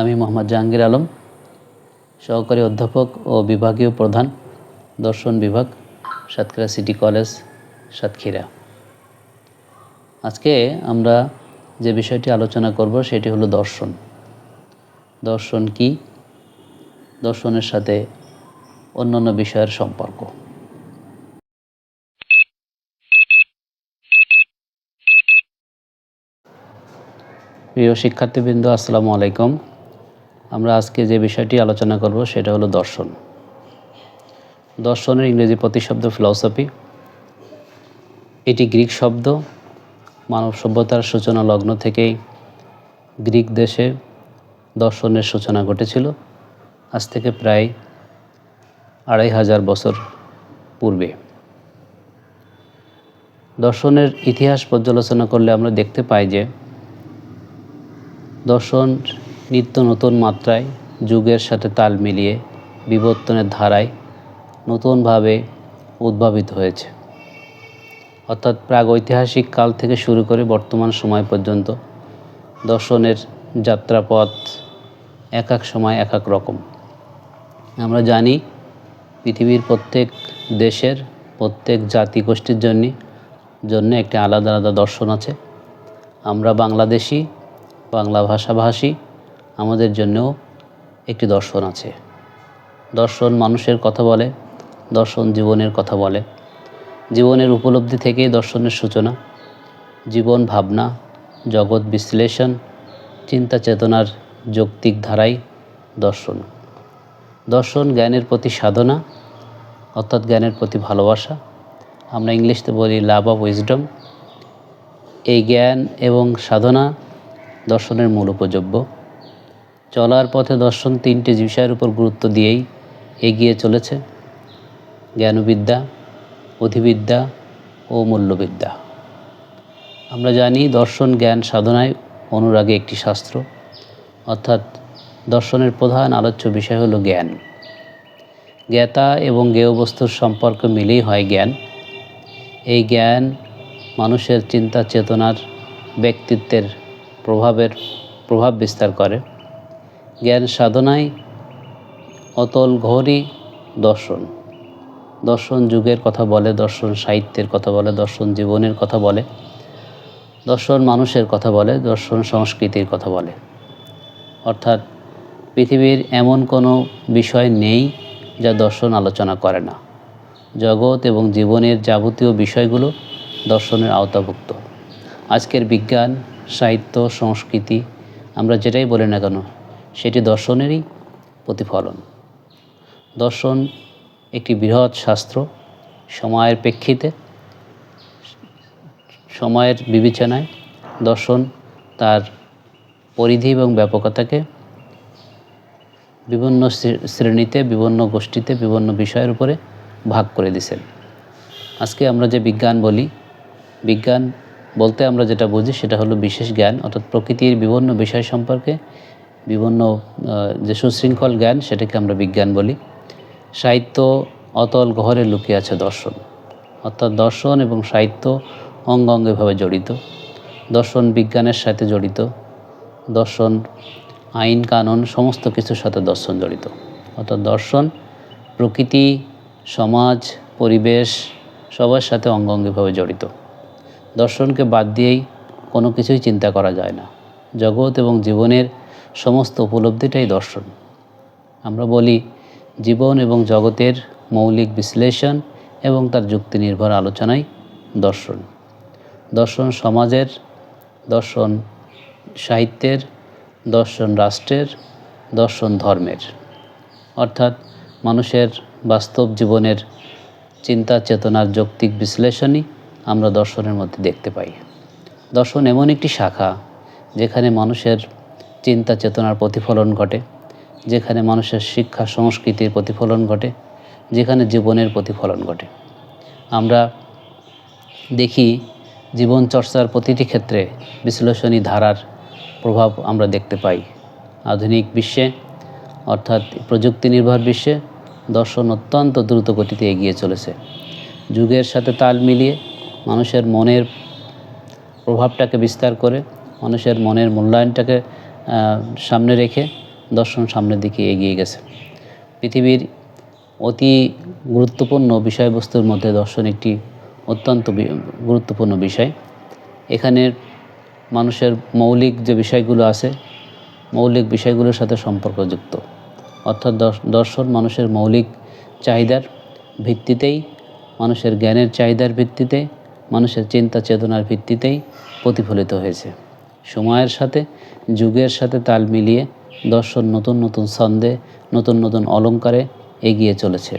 আমি মোহাম্মদ জাহাঙ্গীর আলম, সহকারী অধ্যাপক ও বিভাগীয় প্রধান, দর্শন বিভাগ, সাতক্ষীরা সিটি কলেজ, সাতক্ষীরা। আজকে আমরা যে বিষয়টি আলোচনা করব সেটি হলো দর্শন। দর্শন কি? দর্শনের সাথে অন্যান্য বিষয়ের সম্পর্ক। প্রিয় শিক্ষার্থীবৃন্দ, আসসালামু আলাইকুম। আমরা আজকে যে বিষয়টি আলোচনা করব সেটা হলো দর্শন। দর্শনের ইংরেজি প্রতিশব্দ ফিলসফি এটি গ্রিক শব্দ, মানব সভ্যতার সূচনা লগ্ন থেকেই গ্রিক দেশে দর্শনের সূচনা ঘটেছিল। আজ থেকে প্রায় আড়াই হাজার বছর পূর্বে। দর্শনের ইতিহাস পর্যালোচনা করলে আমরা দেখতে পাই যে দর্শন নিত্য নতুন মাত্রায় যুগের সাথে তাল মিলিয়ে বিবর্তনের ধারায় নতুনভাবে উদ্ভাবিত হয়েছে। অর্থাৎ প্রাগৈতিহাসিক কাল থেকে শুরু করে বর্তমান সময় পর্যন্ত দর্শনের যাত্রাপথ এক এক সময় এক এক রকম। আমরা জানি পৃথিবীর প্রত্যেক দেশের, প্রত্যেক জাতি গোষ্ঠীর জন্য জন্য একটি আলাদা আলাদা দর্শন আছে। আমরা বাংলাদেশি, বাংলা ভাষাভাষী আমাদের জন্যও একটি দর্শন আছে। দর্শন মানুষের কথা বলে, দর্শন জীবনের কথা বলে। জীবনের উপলব্ধি থেকেই দর্শনের সূচনা। জীবন ভাবনা, জগৎ বিশ্লেষণ, চিন্তা চেতনার যৌক্তিক ধারাই দর্শন। দর্শন জ্ঞানের প্রতি সাধনা, অর্থাৎ জ্ঞানের প্রতি ভালোবাসা। আমরা ইংলিশতে বলি লাভ অফ উইজডম এই জ্ঞান এবং সাধনা দর্শনের মূল উপযোগ্য। চলার পথে দর্শন তিনটে বিষয়ের উপর গুরুত্ব দিয়েই এগিয়ে চলেছে। জ্ঞানবিদ্যা, অধিবিদ্যা ও মূল্যবিদ্যা। আমরা জানি দর্শন জ্ঞান সাধনায় অনুরাগে একটি শাস্ত্র। অর্থাৎ দর্শনের প্রধান আলোচ্য বিষয় হলো জ্ঞান। জ্ঞাতা এবং জ্ঞেয় বস্তুর সম্পর্ক মিলেই হয় জ্ঞান। এই জ্ঞান মানুষের চিন্তা চেতনার ব্যক্তিত্বের প্রভাবের প্রভাব বিস্তার করে। জ্ঞান সাধনায় অতল ঘোরই দর্শন। দর্শন যুগের কথা বলে, দর্শন সাহিত্যের কথা বলে, দর্শন জীবনের কথা বলে, দর্শন মানুষের কথা বলে, দর্শন সংস্কৃতির কথা বলে। অর্থাৎ পৃথিবীর এমন কোনো বিষয় নেই যা দর্শন আলোচনা করে না। জগৎ এবং জীবনের যাবতীয় বিষয়গুলো দর্শনের আওতাভুক্ত। আজকের বিজ্ঞান, সাহিত্য, সংস্কৃতি, আমরা যেটাই বলি না কেন সেটি দর্শনেরই প্রতিফলন। দর্শন একটি বৃহৎ শাস্ত্র। সময়ের প্রেক্ষিতে, সময়ের বিবেচনায় দর্শন তার পরিধি এবং ব্যাপকতাকে বিভিন্ন শ্রেণীতে, বিভিন্ন গোষ্ঠীতে, বিভিন্ন বিষয়ের উপরে ভাগ করে দিছেন। আজকে আমরা যে বিজ্ঞান বলি, বিজ্ঞান বলতে আমরা যেটা বুঝি সেটা হলো বিশেষ জ্ঞান, অর্থাৎ প্রকৃতির বিভিন্ন বিষয় সম্পর্কে বিভিন্ন যে সুশৃঙ্খল জ্ঞান সেটাকে আমরা বিজ্ঞান বলি। সাহিত্য অতল গহরে লুকিয়ে আছে দর্শন। অর্থাৎ দর্শন এবং সাহিত্য অঙ্গ অঙ্গেভাবে জড়িত। দর্শন বিজ্ঞানের সাথে জড়িত। দর্শন আইন, কানুন সমস্ত কিছুর সাথে দর্শন জড়িত। অর্থাৎ দর্শন প্রকৃতি, সমাজ, পরিবেশ সবার সাথে অঙ্গ অঙ্গিভাবে জড়িত। দর্শনকে বাদ দিয়েই কোনো কিছুই চিন্তা করা যায় না। জগৎ এবং জীবনের সমস্ত উপলব্ধিটাই দর্শন। আমরা বলি জীবন এবং জগতের মৌলিক বিশ্লেষণ এবং তার যুক্তি নির্ভর আলোচনাই দর্শন। দর্শন সমাজের, দর্শন সাহিত্যের, দর্শন রাষ্ট্রের, দর্শন ধর্মের। অর্থাৎ মানুষের বাস্তব জীবনের চিন্তা, চেতনার যৌক্তিক বিশ্লেষণই আমরা দর্শনের মধ্যে দেখতে পাই। দর্শন এমন একটি শাখা যেখানে মানুষের চিন্তা চেতনার প্রতিফলন ঘটে, যেখানে মানুষের শিক্ষা, সংস্কৃতির প্রতিফলন ঘটে, যেখানে জীবনের প্রতিফলন ঘটে। আমরা দেখি জীবন চর্চার প্রতিটি ক্ষেত্রে বিশ্লেষণী ধারার প্রভাব আমরা দেখতে পাই। আধুনিক বিশ্বে, অর্থাৎ প্রযুক্তি নির্ভর বিশ্বে, দর্শন অত্যন্ত দ্রুত গতিতে এগিয়ে চলেছে। যুগের সাথে তাল মিলিয়ে মানুষের মনের প্রভাবটাকে বিস্তার করে, মানুষের মনের মূল্যায়নটাকে সামনে রেখে দর্শন সামনের দিকে এগিয়ে গেছে। পৃথিবীর অতি গুরুত্বপূর্ণ বিষয়বস্তুর মধ্যে দর্শন একটি অত্যন্ত গুরুত্বপূর্ণ বিষয়। এখানের মানুষের মৌলিক যে বিষয়গুলো আছে, মৌলিক বিষয়গুলোর সাথে সম্পর্কযুক্ত। অর্থাৎ দর্শ- দর্শন মানুষের মৌলিক চাহিদার ভিত্তিতেই, মানুষের জ্ঞানের চাহিদার ভিত্তিতে, মানুষের চিন্তা চেতনার ভিত্তিতেই প্রতিফলিত হয়েছে। সময়ের সাথে, যুগের সাথে তাল মিলিয়ে দর্শন নতুন নতুন ছন্দে, নতুন নতুন অলঙ্কারে এগিয়ে চলেছে।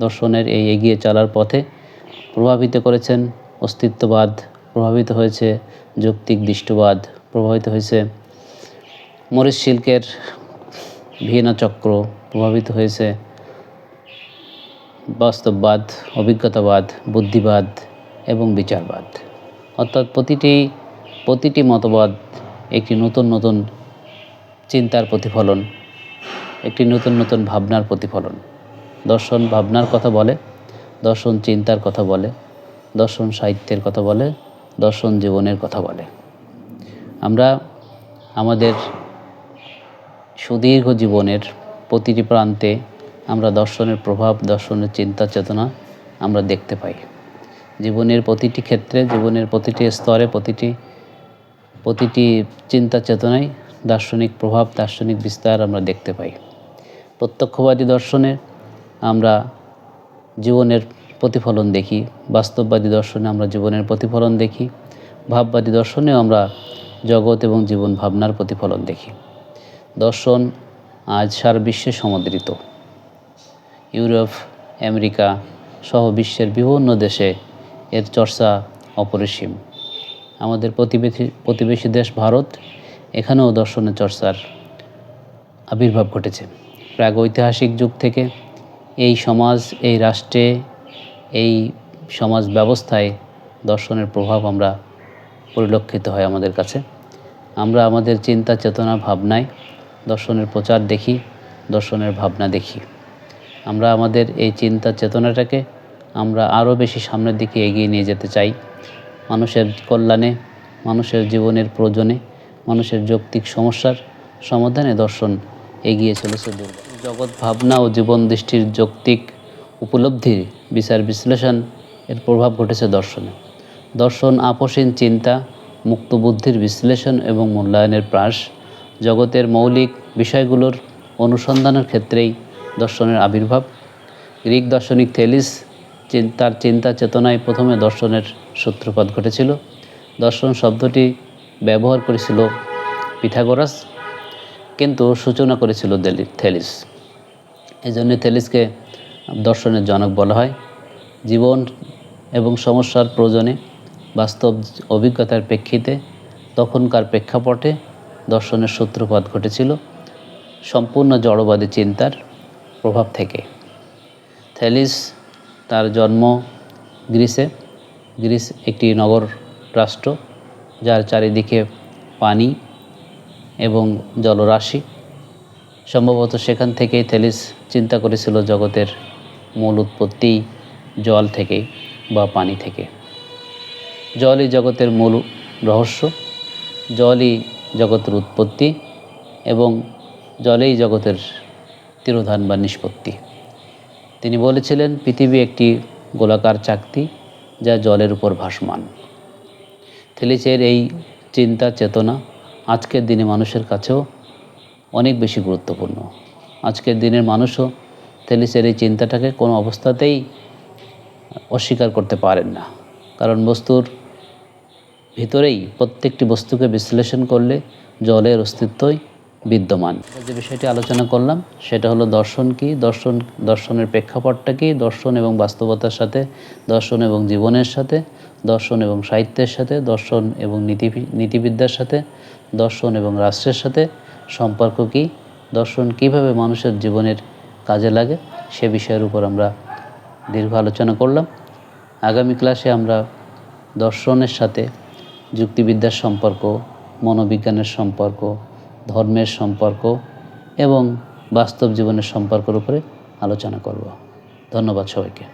দর্শনের এই এগিয়ে চলার পথে প্রভাবিত করেছেন অস্তিত্ববাদ, প্রভাবিত হয়েছে যৌক্তিক দৃষ্টবাদ, প্রভাবিত হয়েছে মরিচ শিল্কের ভিয়েনা চক্র, প্রভাবিত হয়েছে বাস্তববাদ, অভিজ্ঞতাবাদ, বুদ্ধিবাদ এবং বিচারবাদ। অর্থাৎ প্রতিটি প্রতিটি মতবাদ একটি নতুন নতুন চিন্তার প্রতিফলন, একটি নতুন নতুন ভাবনার প্রতিফলন। দর্শন ভাবনার কথা বলে, দর্শন চিন্তার কথা বলে, দর্শন সাহিত্যের কথা বলে, দর্শন জীবনের কথা বলে। আমরা আমাদের সুদীর্ঘ জীবনের প্রতিটি প্রান্তে আমরা দর্শনের প্রভাব, দর্শনের চিন্তা চেতনা আমরা দেখতে পাই। জীবনের প্রতিটি ক্ষেত্রে, জীবনের প্রতিটি স্তরে, প্রতিটি প্রতিটি চিন্তা চেতনায় দার্শনিক প্রভাব, দার্শনিক বিস্তার আমরা দেখতে পাই। প্রত্যক্ষবাদী দর্শনে আমরা জীবনের প্রতিফলন দেখি, বাস্তববাদী দর্শনে আমরা জীবনের প্রতিফলন দেখি, ভাববাদী দর্শনেও আমরা জগৎ এবং জীবন ভাবনার প্রতিফলন দেখি। দর্শন আজ সারা বিশ্বে সমাদৃত। ইউরোপ, আমেরিকা সহ বিশ্বের বিভিন্ন দেশে এর চর্চা অপরিসীম। আমাদের প্রতিবেশী প্রতিবেশী দেশ ভারত, এখানেও দর্শনের চর্চার আবির্ভাব ঘটেছে। প্রাগ ঐতিহাসিক যুগ থেকে এই সমাজ, এই রাষ্ট্রে, এই সমাজ ব্যবস্থায় দর্শনের প্রভাব আমরা পরিলক্ষিত হয় আমাদের কাছে। আমরা আমাদের চিন্তা, চেতনা, ভাবনায় দর্শনের প্রচার দেখি, দর্শনের ভাবনা দেখি। আমরা আমাদের এই চিন্তা, চেতনাটাকে আমরা আরও বেশি সামনের দিকে এগিয়ে নিয়ে যেতে চাই। মানুষের কল্যাণে, মানুষের জীবনের প্রয়োজনে, মানুষের যৌক্তিক সমস্যার সমাধানে দর্শন এগিয়ে চলেছে জগৎ, ভাবনা ও জীবন দৃষ্টির যৌক্তিক উপলব্ধির বিচার বিশ্লেষণ এর প্রভাব ঘটেছে দর্শনে। দর্শন আপসীন চিন্তা, মুক্ত বুদ্ধির বিশ্লেষণ এবং মূল্যায়নের প্রাস জগতের মৌলিক বিষয়গুলোর অনুসন্ধানের ক্ষেত্রেই দর্শনের আবির্ভাব। গ্রিক দার্শনিক থেলিস তার চিন্তা চেতনায় প্রথমে দর্শনের সূত্রপাত ঘটেছিল। দর্শন শব্দটি ব্যবহার করেছিল পিথাগোরাস, কিন্তু সূচনা করেছিল দেলি, থেলিস। এই জন্য থেলিসকে দর্শনের জনক বলা হয়। জীবন এবং সমস্যার প্রয়োজনে বাস্তব অভিজ্ঞতার প্রেক্ষিতে তখনকার প্রেক্ষাপটে দর্শনের সূত্রপাত ঘটেছিল সম্পূর্ণ জড়বাদী চিন্তার প্রভাব থেকে। থেলিস তার জন্ম গ্রিসে। গ্রিস একটি নগর রাষ্ট্র, যার চারিদিকে পানি এবং জলরাশি। সম্ভবত সেখান থেকেই থেলিস চিন্তা করেছিল জগতের মূল উৎপত্তি জল থেকে বা পানি থেকে। জলই জগতের মূল রহস্য, জলই জগতের উৎপত্তি এবং জলেই জগতের তিরোধান বা নিষ্পত্তি। তিনি বলেছিলেন, পৃথিবী একটি গোলাকার চাকতি যা জলের উপর ভাসমান। থেলিচের এই চিন্তা চেতনা আজকের দিনে মানুষের কাছেও অনেক বেশি গুরুত্বপূর্ণ। আজকের দিনের মানুষও থেলিসের এই চিন্তাটাকে কোনো অবস্থাতেই অস্বীকার করতে পারেন না। কারণ বস্তুর ভিতরেই প্রত্যেকটি বস্তুকে বিশ্লেষণ করলে জলের অস্তিত্বই বিদ্যমান। যে বিষয়টি আলোচনা করলাম, সেটা হলো দর্শন কি? দর্শন, দর্শনের প্রেক্ষাপটটা কি? দর্শন এবং বাস্তবতার সাথে, দর্শন এবং জীবনের সাথে, দর্শন এবং সাহিত্যের সাথে, দর্শন এবং নীতি, নীতিবিদ্যার সাথে, দর্শন এবং রাষ্ট্রের সাথে সম্পর্ক কি? দর্শন কীভাবে মানুষের জীবনের কাজে লাগে? সে বিষয়ের উপর আমরা দীর্ঘ আলোচনা করলাম। আগামী ক্লাসে আমরা দর্শনের সাথে, যুক্তিবিদ্যার সম্পর্ক, মনোবিজ্ঞানের সম্পর্ক ধর্মের সম্পর্ক এবং বাস্তব জীবনের সম্পর্কের উপরে আলোচনা করব। ধন্যবাদ সবাইকে।